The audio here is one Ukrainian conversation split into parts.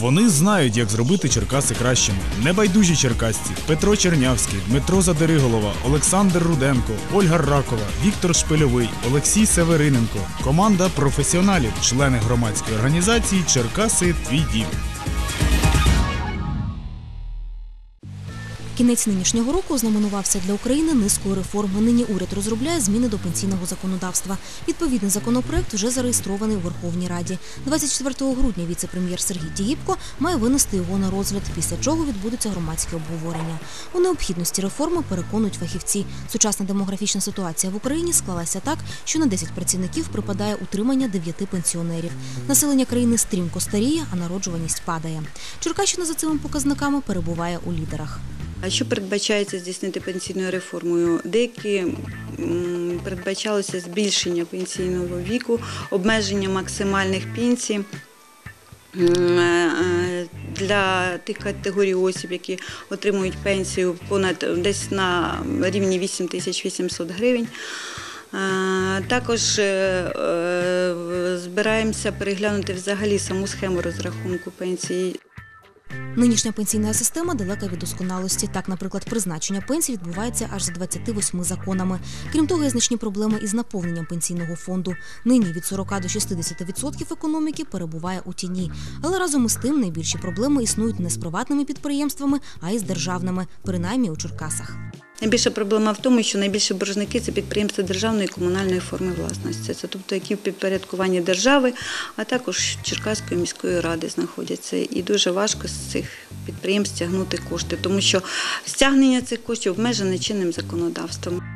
Вони знають, як зробити Черкаси кращими. Небайдужі черкасці Петро Чернявський, Дмитро Задериголова, Олександр Руденко, Ольга Ракова, Віктор Шпильовий, Олексій Севериненко. Команда професіоналів, члени громадської організації Черкаси Твій дім. Кінець нинішнього року ознаменувався для України низкою реформ. Нині уряд розробляє зміни до пенсійного законодавства. Відповідний законопроект вже зареєстрований у Верховній Раді. 24 грудня віце-прем'єр Сергій Тігіпко має винести його на розгляд, після чого відбудуться громадські обговорення. У необхідності реформи переконують фахівці. Сучасна демографічна ситуація в Україні склалася так, що на 10 працівників припадає утримання 9 пенсіонерів. Населення країни стрімко старіє, а народжуваність падає. Черкащина за цими показниками перебуває у лідерах. А що передбачається здійснити пенсійною реформою? Деякі передбачалося збільшення пенсійного віку, обмеження максимальних пенсій. е, Для тих категорій осіб, які отримують пенсію понад десь на рівні 8800 гривень. Е, Також е, е, збираємося переглянути взагалі саму схему розрахунку пенсії. Нинішня пенсійна система далека від досконалості. Так, наприклад, призначення пенсій відбувається аж за 28 законами. Крім того, є значні проблеми із наповненням пенсійного фонду. Нині від 40 до 60% економіки перебуває у тіні. Але разом із тим найбільші проблеми існують не з приватними підприємствами, а й з державними, принаймні у Черкасах. Найбільша проблема в тому, що найбільші боржники це підприємства державної і комунальної форми власності. Це тобто які в підпорядкуванні держави, а також Черкаської міської ради знаходяться. І дуже важко з цих підприємств стягнути кошти, тому що стягнення цих коштів обмежене чинним законодавством.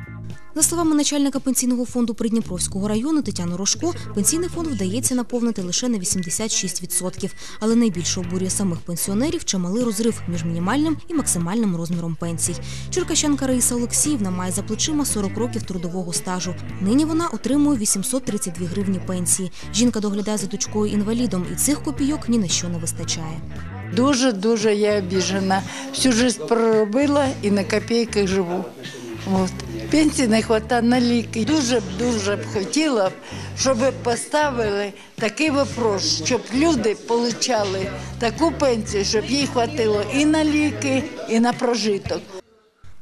За словами начальника пенсійного фонду Придніпровського району Тетяни Рожко, пенсійний фонд вдається наповнити лише на 86%. Але найбільше обурює самих пенсіонерів чималий розрив між мінімальним і максимальним розміром пенсій. Черкащанка Раїса Олексіївна має за плечима 40 років трудового стажу. Нині вона отримує 832 гривні пенсії. Жінка доглядає за дочкою інвалідом, і цих копійок ні на що не вистачає. Дуже дуже я обіжена. Всю життя проробила і на копійках живу. От. Пенсії не вистачає на ліки. Дуже б дуже б хотіла, щоб поставили такий вопрос, щоб люди отримали таку пенсію, щоб їй вистачило і на ліки, і на прожиток.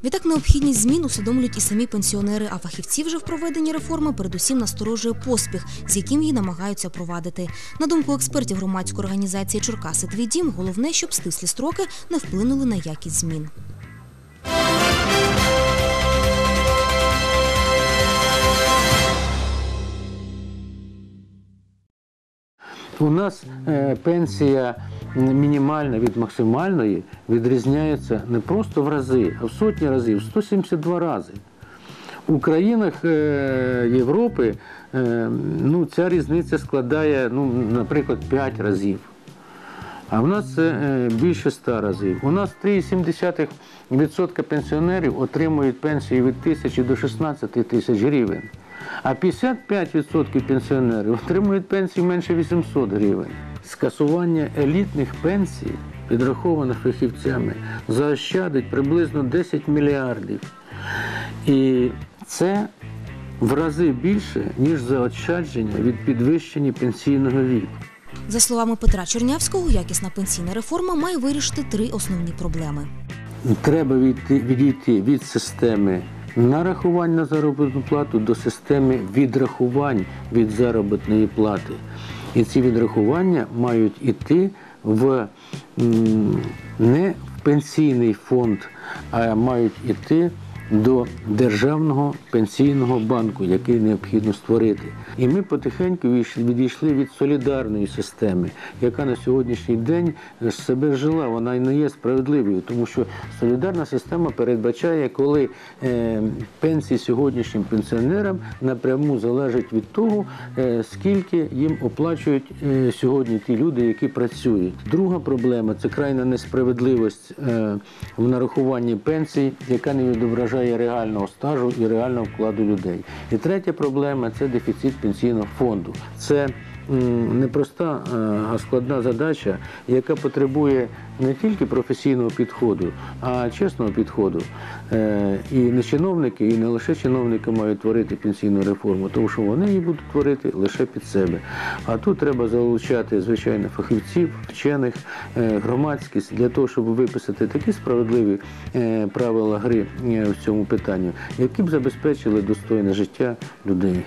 Відтак необхідність змін усвідомлюють і самі пенсіонери, а фахівці вже в проведенні реформи передусім насторожує поспіх, з яким її намагаються провадити. На думку експертів громадської організації Черкаси Твій дім, головне, щоб стислі строки не вплинули на якість змін. У нас е, пенсія мінімальна від максимальної відрізняється не просто в рази, а в сотні разів, в 172 рази. У країнах е, Європи е, ну, ця різниця складає, ну, наприклад, 5 разів. А в нас це е, більше 100 разів. У нас 3,7% пенсіонерів отримують пенсію від тисячі до 16 тисяч гривень. А 55% пенсіонерів отримують пенсію менше 800 гривень. Скасування елітних пенсій, підрахованих фахівцями, заощадить приблизно 10 мільярдів. І це в рази більше, ніж заощадження від підвищення пенсійного віку. За словами Петра Чернявського, якісна пенсійна реформа має вирішити три основні проблеми. Треба відійти, від системи нарахувань на заробітну плату до системи відрахувань від заробітної плати. І ці відрахування мають іти в не в пенсійний фонд, а мають іти до державного пенсійного банку, який необхідно створити. І ми потихеньку відійшли від солідарної системи, яка на сьогоднішній день себе жила. Вона й не є справедливою, тому що солідарна система передбачає, коли е, пенсії сьогоднішнім пенсіонерам напряму залежать від того, е, скільки їм оплачують е, сьогодні ті люди, які працюють. Друга проблема це крайна несправедливість е, в нарахуванні пенсій, яка не відображає реального стажу і реального вкладу людей. І третя проблема це дефіцит пенсійного фонду. Це непроста, е, а складна задача, яка потребує не тільки професійного підходу, а чесного підходу. Е, І не чиновники, і не лише чиновники мають творити пенсійну реформу, тому що вони її будуть творити лише під себе. А тут треба залучати, звичайно, фахівців, вчених, е, громадськість для того, щоб виписати такі справедливі правила гри в цьому питанні, які б забезпечили достойне життя людей.